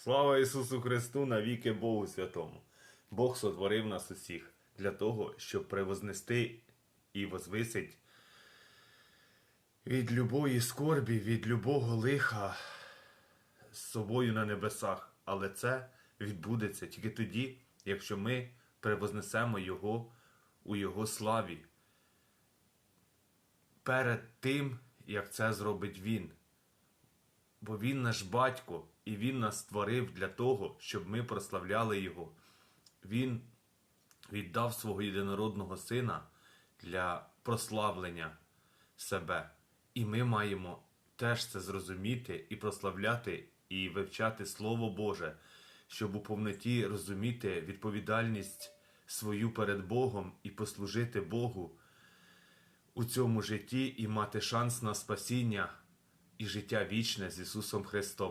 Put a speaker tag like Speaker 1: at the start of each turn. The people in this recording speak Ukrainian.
Speaker 1: Слава Ісусу Христу, навіки Богу Святому. Бог сотворив нас усіх для того, щоб превознести і возвисить від любої скорбі, від любого лиха з собою на небесах. Але це відбудеться тільки тоді, якщо ми превознесемо Його у Його славі. Перед тим, як це зробить Він. Бо Він наш батько, і Він нас створив для того, щоб ми прославляли Його. Він віддав свого єдинородного сина для прославлення себе. І ми маємо теж це зрозуміти і прославляти, і вивчати Слово Боже, щоб у повноті розуміти відповідальність свою перед Богом і послужити Богу у цьому житті і мати шанс на спасіння і життя вічне з Ісусом Христом.